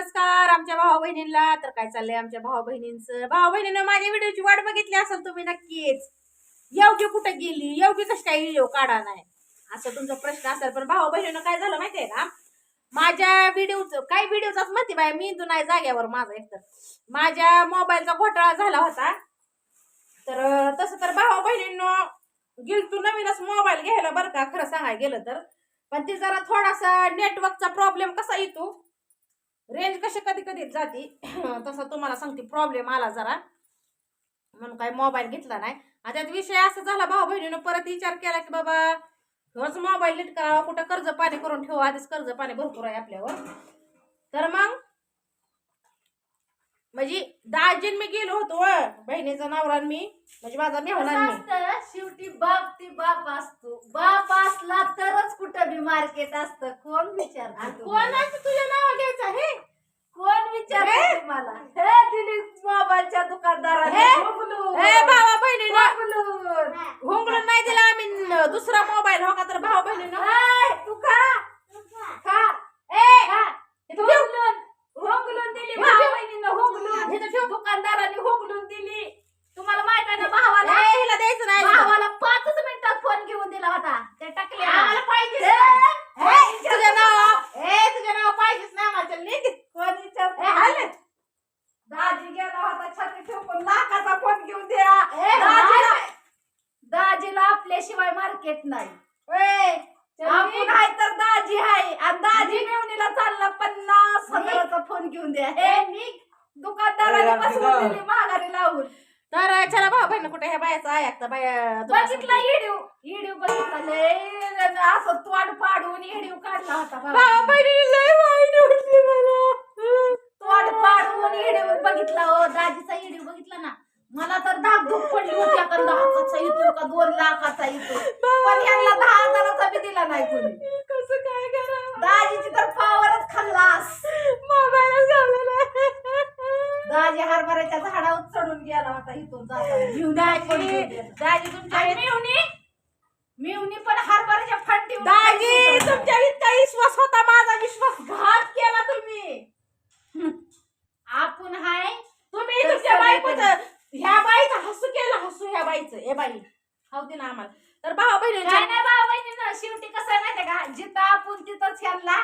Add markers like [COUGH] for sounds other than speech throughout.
नमस्कार आमच्या भाऊ बहिणींना. तर काय चाललंय आमच्या भाऊ बहिणींचं? भाऊ बहिणीनं माझ्या व्हिडिओची वाट बघितली असेल तुम्ही नक्कीच. योग्य कुठं गेली योग्य कशी काय व्हिडिओ काढा नाही? असं तुमचा प्रश्न असेल. पण भाऊ बहिणीनं काय झालं माहितीये ना माझ्या व्हिडिओच काही व्हिडिओचाच माहिती बाय मी इंदू नाही जाग्यावर माझा एकतर. माझ्या मोबाईलचा घोटाळा झाला होता. तर तसं तर भाऊ बहिणींनो गेल तू नवीनच मोबाईल घ्यायला बरं का खरं सांगायला गेलं तर. पण ते जरा थोडासा नेटवर्कचा प्रॉब्लेम कसा येतो? रेंज कशी कधी कधी जाते [CLEARS THROAT] तसं तुम्हाला सांगते प्रॉब्लेम आला जरा. म्हणून काय मोबाईल घेतला नाही. आणि त्यात विषय असा झाला भाऊ बहिणीनं परत विचार केला की बाबा ह्योच मोबाईल नीट करावा कुठं कर्ज पाणी करून ठेवा आधीच कर्ज पाणी भरपूर आहे आपल्यावर. तर मग म्हणजे दाजीन मी गेलो होतो बहिणीचा नवरा आणि मी. म्हणजे माझा मी. असतं, शेवटी बाप ती बाप असतो. बाप असला तरच कुठं बी मार्केट असतं. कोण विचार आणि कोणाचं तुझ्या नाव घ्यायचं हे कोण विचार? तुम्हाला हे दिली मोबाईलच्या दुकानदाराने हे? हुगलून. ए भावा बहिणीनं हुगलून. हुंगलून नाही दिला आम्ही न- दुसरा मोबाईल हो का तर भाऊ बहिणीनं ए, तू खा खा ए खा. इथं ठेव. हुगलून हुगलून दिली इथं भाऊ ठेव. बहिणीनं हुगलून इथं ठेव. दुकानदाराने हुगलून दिली तुम्हाला माहीत आहे ना भावाला ए, हिला द्यायचं नाही भावाला पाचच मिनिटात फोन घेऊन दिला होता ते टाकले आम्हाला पाहिजेच ए, नाही. ए, तुझं नाव ए तुझं नाव पाहिजेच नाही आम्हाला चल निघ. कोण विचारतं? ए, हाल. दाजी गेला होता छाती ठेवून लाखाचा फोन घेऊन द्या ए, दाजीला हाल. दाजीला आपल्याशिवाय मार्केट नाही ए, चल आपण निघ. आहे तर दाजी आहे आणि दाजी मेवणीला चालला पन्नास घेऊन द्या. हे निघ. दुकानदाराने बसवून दिली माघारी लावून. तर चला भाऊ बहिण कुठे ह्या बायाचा आता बाया बघितला. इडिओ इडिओ बघितला. लय असं तोंड पाडून इडिओ काढला होता भाऊ. बाबा. बहिणीने लय वाईट वाटली मला. तोंड पाडून इडिओ बघितला हो दाजीचा इडिओ बघितला ना? मला तर धाक धूक पडली होती आता लाखाचा येतो का दोन लाखाचा येतो पण यांना दहा हजाराचा बी दिला नाही कोणी कसं काय करावं दाजीची तर पावरच खाल्लास मोबाईलच घालवला दाजी हरभऱ्याच्या झाडावर होता इथून. दाजी तुमच्या पण हरभऱ्याच्या फांटी दाजी तुमच्या इतका विश्वास होता माझा विश्वासघात केला तुम्ही. आपण हाय. तुम्ही तुमच्या बायकोचं ह्या बाईचं हसू केलं हसू ह्या बाईचं. ए बाई दे ना आम्हाला. तर भाऊ बहिणी नाही भाऊ बहिणीनं शेवटी कसं माहितीये का? जिथं आपण तिथंच ह्यांना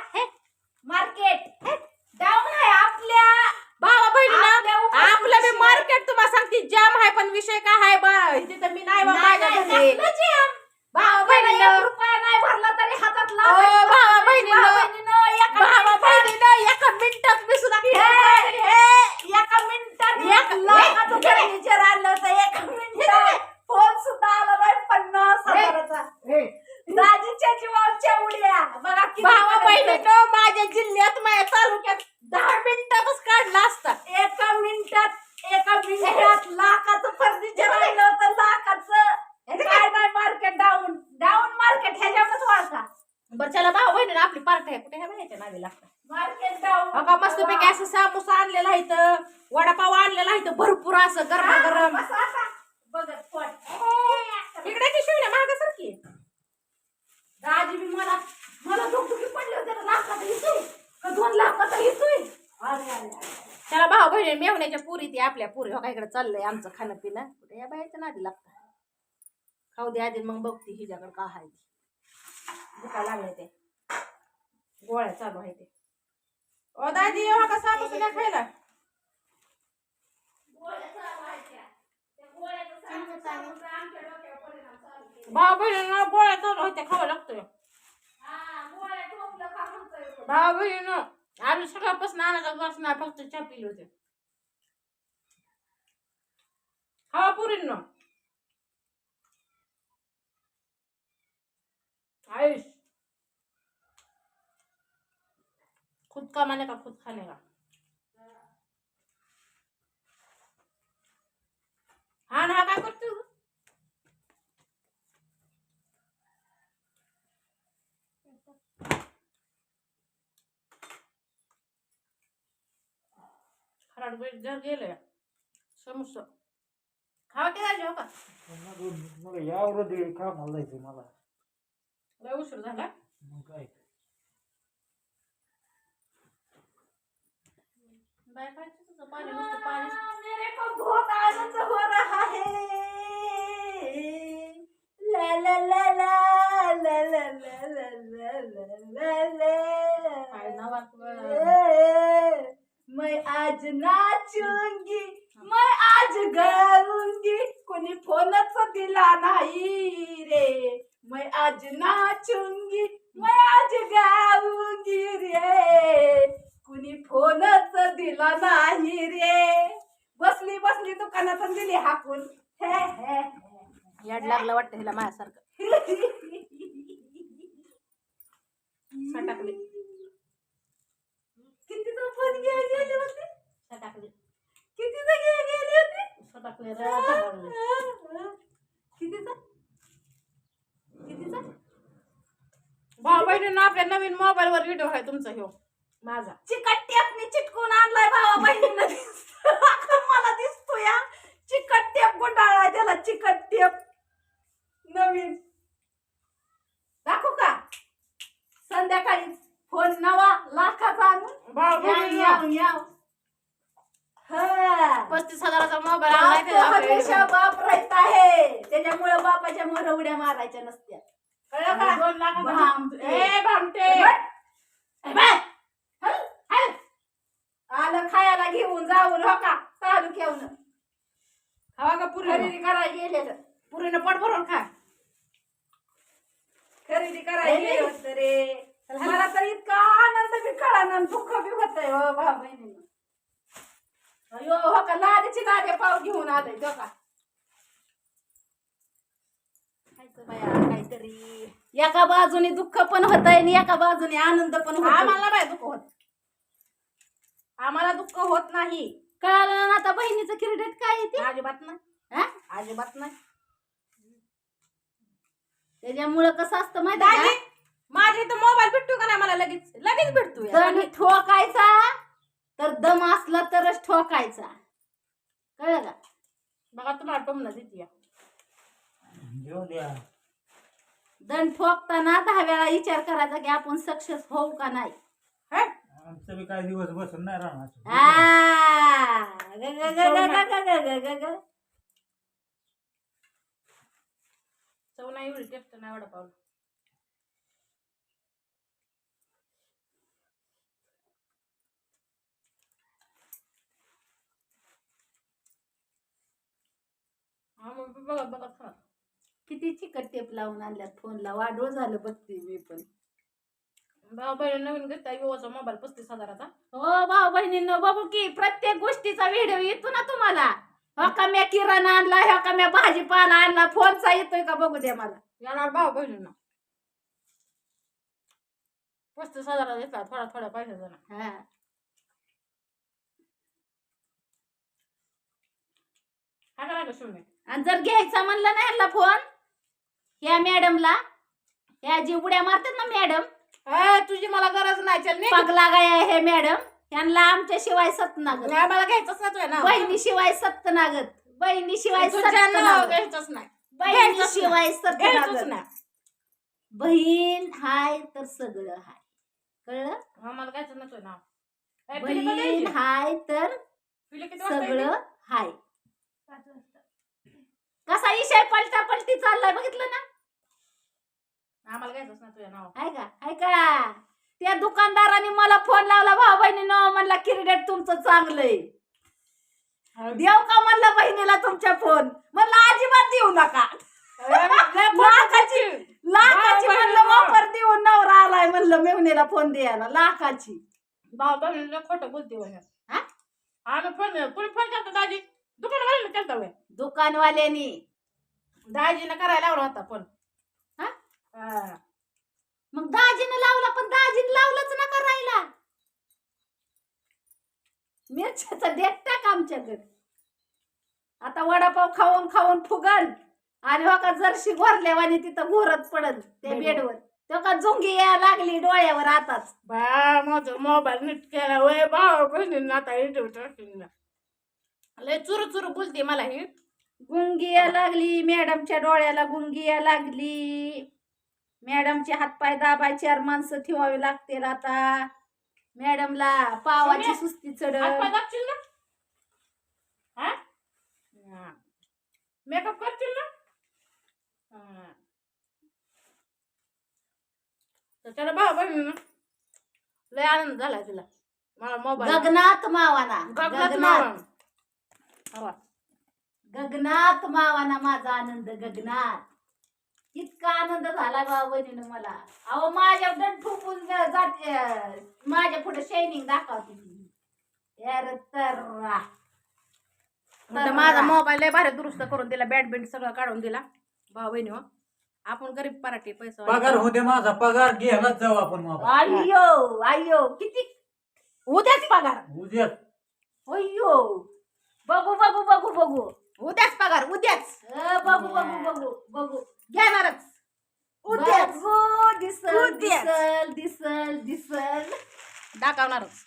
मार्केट डाऊन आहे आपल्या भावा बहिणीला आपल्या उपस्थितीशिवाय- आपलं मी मार्केट तुम्हाला सांगते जाम आहे पण विषय का आहे बा तिथं मी नाही बा नाही, माझ्या नाही, घरी नसलं जाम. भावा आपल्याला बहिणीला एक रुपया नाही भरला तरी हातात ओ, लावायचं. भावा बहिणीनं- भावा बहिणीनं एका भावा मिनिटात- बहिणीला एका मिनिटात मी सुद्धा हे, हे, एका मिनिटात एक- एक लाखाचं हे, हे, फर्निचर आणलं होतं एका मिनिटात फोन सुद्धा आला नाही पन्नास हे, हजाराचा दाजीच्या जीवाच्या उड्या बघा किती भावा पर्यंत. बहिणीनं माझ्या जिल्ह्यात माझ्या तालुक्यात दहा मिनिटातच काढला असता एका मिनिटात एका मिनिटात लाखाचं फर्निचर आणलं होतं लाखाचं काय नाही मार्केट डाऊन डाऊन मार्केट ह्याच्यावरच वाळका बरं चला भाऊ बहिणीला आपली पार्टी आहे. कुठे ह्या बाईच्या नावी लागतात? बघा. मस्तपैकी असं सामोसा आणलेला आहे इथं. वडापाव आणलेला आहे इथं. भरपूर असं गरम गरम पोट इकडे की शिवण्या महागासारखी दाजी बी मला मला दुखदुखी पडली होते. ना लाखाचा येतोय. का दोन लाखाचा येतोय. चला भाऊ बहिणी मेवण्याच्या पुरी ती आपल्या पुरी. हो इकडे चाललंय आमचं खाणं पिणं कुठे या बाईच्या नादी लागतं खाऊ दे आधी मग बघते हिच्याकडे का आहे दुखा लागले ते. गोळ्या चालू आहे ते. ओ दादी हो का सामोसा नाही खायला? चालू भाऊ बहिणीनं गोळ्या चालू होत्या खावं लागतोय. हा, गोळ्या भाऊ बहिणीनं आम्ही सकाळपासून आणायचा बस नाही फक्त चहा पिली होते. खावा पुरीनं. आयुष। खुद कमाने का खुद खाने का। हा ना हा काय करतो खराड बैठ जर गेले। समोसा। खावा की जायचे हो का? मला यावर दे का घालायचं मला? लय उशीर झाला मग काय बाय काय तुझं पाणी नुसतं पाणी मेरे को बहुत आनंद हो रहा है ला ला ला ला ला ला ला ला ला ला काय ला नावात मैं आज नाचूंगी मैं आज गाऊंगी। कोणी फोनच दिला नाही रे। मैं आज नाचूंगी मैं आज गाऊंगी रे। कुणी फोनच दिला नाही रे। बसली बसली दुकानातून दिली हाकून. हे हे हे. याड लागलं वाटतं हिला माझ्यासारखं. [LAUGHS] सटाकली कितीचा फोन घे गेले होते सटाकली कितीचा घे गेले कितीचा? कितीचा? भाऊ बहिणींना आपल्या नवीन मोबाईल वर व्हिडिओ आहे तुमचा ह्यो माझा. चिकट टेपने चिटकून आणलाय भावा बहिणीनं मला दिसतो या चिकट टेप गुंडाळलाय त्याला चिकट टेप. नवीन. दाखवू का? संध्याकाळी फोन नवा लाखाचा आणून. भाऊ याव. हा. पस्तीस हजाराचा मोबाईल हमेशा बाप राहत आहे. त्याच्यामुळे बापाच्या मोर उड्या मारायच्या नसत्या. कळलं का? दोन लाखाचा भामटे. आलं खायला घेऊन जाऊन हो का? तालुक्याहून हवा का पुरी खरेदी करायला गेलेलं. पुरीनं पोट भरून खा. खरेदी करायला गेलं. होतं रे. चल. मला तर इतका आनंद बी कळाना आणि दुःख बी होतंय हो भाऊ बहिणीनं. अयो हो का? लादीची लादे पाव घेऊन तो का बाया काहीतरी. एका बाजूने दुःख पण होत आहे आणि एका बाजूने आनंद पण होत आम्हाला नाही दुःख होत. आम्हाला दुःख होत नाही. कळालं ना आता बहिणीचं क्रेडिट काय येते अजिबात नाही. हा? अजिबात नाही. त्याच्यामुळं कसं असतं माहिती माझ्या इथं मोबाईल भेटतो का नाही मला लगेच? लगेच भेटतो ठोकायचा तर दम असला तरच ठोकायचा. कळलं का? बघा तुम्हाला ना देते दण ठोकताना दहा वेळा विचार करायचा की आपण सक्सेस होऊ का नाही. आमचं काय दिवस बसून नाही राहणार. एवढी टेस्ट नाही हा मग खा किती चिकट टेप लावून आणल्यात फोनला. वाढवळ झालं बघते मी पण. भाऊ बहीण नवीन घेतला विवोचा मोबाईल पस्तीस हजाराचा. हो भाऊ बहिणींनो बघू की प्रत्येक गोष्टीचा व्हिडिओ येतो ना तुम्हाला. हो का म्या किराणा आणला हो का म्या भाजीपाला आणला फोनचा येतोय का बघू दे मला. येणार भाऊ बहिणींना. पस्तीस हजाराचा घेतला थोडा थोडा पैशाचा. ना हा हा करा का शून्य आणि जर घ्यायचा म्हणलं ना ह्याला फोन ह्या मॅडमला ह्या जी उड्या मारतात ना मॅडम तुझी मला गरज नाही चल निघ. पगला गाय हे मॅडम यांना आमच्या शिवाय सतनागत. नाही, मला घ्यायचंच नाही तुझ्या नाव बहिणी शिवाय सतनागत. बहिणी शिवाय तुझ्या नाव सतनागत. घ्यायचंच नाही. बहिणी घ्यायचंच शिवाय घ्यायचंच सतनागत नाही. बहीण हाय तर सगळं हाय. कळलं? हा, मला घ्यायचं नाही तुझं नाव ए, पिली कधी बहीण? हाय तर पिली किती वाजता सगळं? हाय. कसा विषय पलटा पलटी चाललाय बघितलं ना? आम्हाला घ्यायचंच तुझं नाव हाय का हाय का त्या दुकानदाराने मला फोन लावला भाऊ बहिणीनं म्हणला क्रेडिट तुमचं चांगलंय. देव का? म्हणलं बहिणीला तुमच्या फोन म्हणलं अजिबात देऊ नका. [LAUGHS] लाखाची लाखाची म्हणलं वापर देऊन नवरा आलाय म्हणलं मेवणीला फोन द्यायला लाखाची. भाऊ बहिणीला खोटं बोलते हा? आम्ही फोन कोणी फोन करतो दाजी? वय दुकानवाल्यानी. दाजीनं करायला लावला होता फोन हा? हा. मग दाजीनं लावला पण दाजीनं लावलंच नका राहिला? मिरच्याचा देठ टाक आमच्याकडे. आता वडापाव खाऊन खाऊन फुगल. आणि हो का जरशी घोरल्यावानी तिथं घोरत पडल त्या बेडवर. तो का झुंगी यायला लागली डोळ्यावर आताच. बा माझं मोबाईल नीट केला वय भाऊ बहिणीनं आता इंटरव्ह्यू टाकेल लय चुरू चुरू बोलते मला ही. गुंगी यायला लागली मॅडमच्या डोळ्याला गुंगी यायला लागली. मॅडमचे हातपाय दाबाय चार माणसं ठेवावी लागतील आता. मॅडमला पावाची सोन्या, सुस्ती चढ दाबशील ना? हा? मेकअप करशील ना? हा. तर त्याला भाऊ बहिणी लय आनंद झाला तिला. मला मोबाईल. गगनात मावाना. गगनात. मावा. हवा. गगनात मावाना माझा आनंद गगनात. इतका आनंद झाला बहिणीनं मला. अहो माझ्या दंड फुकून ज- जाते माझ्या पुढे शायनिंग दाखवते ती माझा मोबाईल लय भारी दुरुस्त करून दिला बॅट बिट सगळं काढून दिला. भाऊ बहिणी हो आपण गरीब पराठी पैसा पगार होते माझा पगार घ्यायलाच जाऊ आपण अय्यो अय्यो किती? उद्याच पगार. उद्या अय्यो बघू बघू बघू बघू. उद्याच पगार उद्याच. बघू बघू बघू बघू. घेणारच. उद्याच. दिसल. दिसल दिसल दिसल. दाखवणारच.